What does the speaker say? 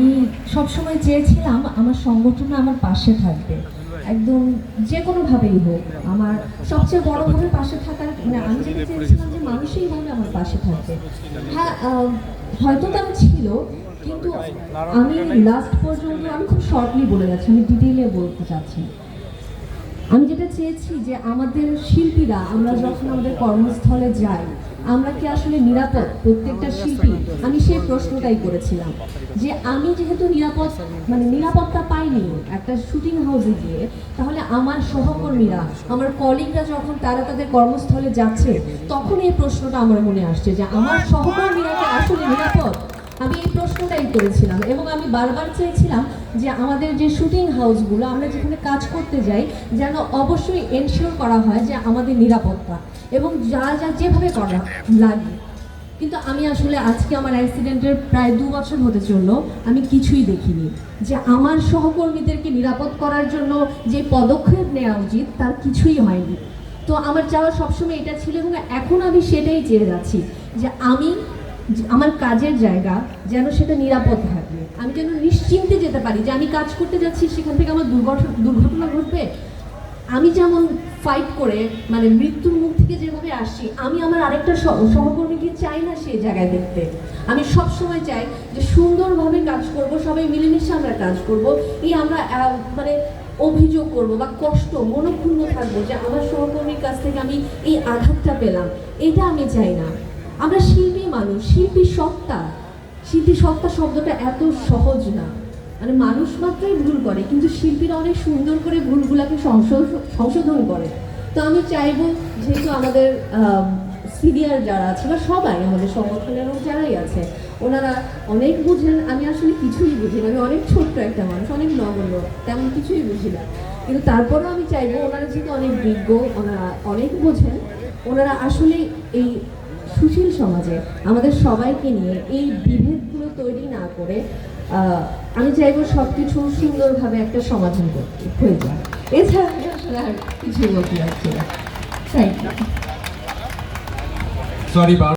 আমি সবসময় চেয়েছিলাম আমার সংগঠন আমার পাশে থাকবে। একদম যে কোনোভাবেই হোক, আমার সবচেয়ে বড়ভাবে পাশে থাকার মানে আমি যেটা চেয়েছিলাম যে মানুষই ভাবে আমার পাশে থাকবে। হ্যাঁ হয়তো তারা ছিল, কিন্তু আমি লাস্ট পর্যন্ত, আমি খুব শর্টলি বলে যাচ্ছি, আমি ডিটেইলে বলতে চাচ্ছি। আমি যেটা চেয়েছি যে আমাদের শিল্পীরা, আমরা যখন আমাদের কর্মস্থলে যাই আমরা কি আসলে নিরাপদ প্রত্যেকটা শিল্পী? আমি সেই প্রশ্নটাই করেছিলাম যে আমি যেহেতু নিরাপদ মানে নিরাপত্তা পাইনি একটা শুটিং হাউসে গিয়ে, তাহলে আমার সহকর্মীরা, আমার কলিগরা যখন তারা তাদের কর্মস্থলে যাচ্ছে, তখন এই প্রশ্নটা আমার মনে আসছে যে আমার সহকর্মীরা আসলে নিরাপদ? আমি এই প্রশ্নটাই করেছিলাম এবং আমি বারবার চেয়েছিলাম যে আমাদের যে শুটিং হাউসগুলো আমরা যেখানে কাজ করতে যাই, যেন অবশ্যই এনশিওর করা হয় যে আমাদের নিরাপত্তা এবং যা যা যেভাবে করা লাগে। কিন্তু আমি আসলে আজকে আমার অ্যাক্সিডেন্টের প্রায় দু বছর হতে চলল, আমি কিছুই দেখিনি। যে আমার সহকর্মীদেরকে নিরাপদ করার জন্য যে পদক্ষেপ নেওয়া উচিত, তার কিছুই হয়নি। তো আমার চাওয়া সবসময় এটা ছিল এবং এখন আমি সেটাই চেয়ে যাচ্ছি যে আমি আমার কাজের জায়গা যেন সেটা নিরাপদ থাকে। আমি যেন নিশ্চিন্তে যেতে পারি যে আমি কাজ করতে যাচ্ছি, সেখান থেকে আমার দুর্ঘটনা দুর্ঘটনা ঘটবে। আমি যেমন ফাইট করে মানে মৃত্যুর মুখ থেকে যেভাবে আসছি, আমি আমার আরেকটা সহ- সহকর্মীকে চাই না সেই জায়গায় দেখতে? আমি সব সময় চাই যে সুন্দরভাবে কাজ করব, সবাই মিলেমিশে আমরা কাজ করব, এই আমরা মানে অভিযোগ করব বা কষ্ট, মনক্ষুণ্ণ থাকব যে আমার সহকর্মীর কাছ থেকে আমি এই আঘাতটা পেলাম। এটা আমি চাই না। আমরা শিল্পী মানুষ, শিল্পী সত্তা। শিল্পী সত্তা শব্দটা এত সহজ না। মানে মানুষ মাত্রই ভুল করে, কিন্তু শিল্পীরা অনেক সুন্দর করে ভুলগুলোকে সংশোধ- সংশোধন করে। তো আমি চাইব যেহেতু আমাদের সিনিয়র যারা আছে, বা সবাই আমাদের সংগঠনের যারাই আছে, ওনারা অনেক বুঝেন, আমি আসলে কিছুই বুঝি না। আমি অনেক ছোট্ট একটা মানুষ, অনেক নগণ্য, তেমন কিছুই বুঝি না। কিন্তু তারপরেও আমি চাইব ওনারা যেহেতু অনেক বিজ্ঞ, ওনারা অনেক বোঝেন, ওনারা আসলে এই সুশীল সমাজে আমাদের সবাইকে নিয়ে এই বিভেদগুলো তৈরি না করে আমি চাইব সব কিছু সুন্দরভাবে একটা সমাধান করতে, হয়ে যায় এছাড়া সরি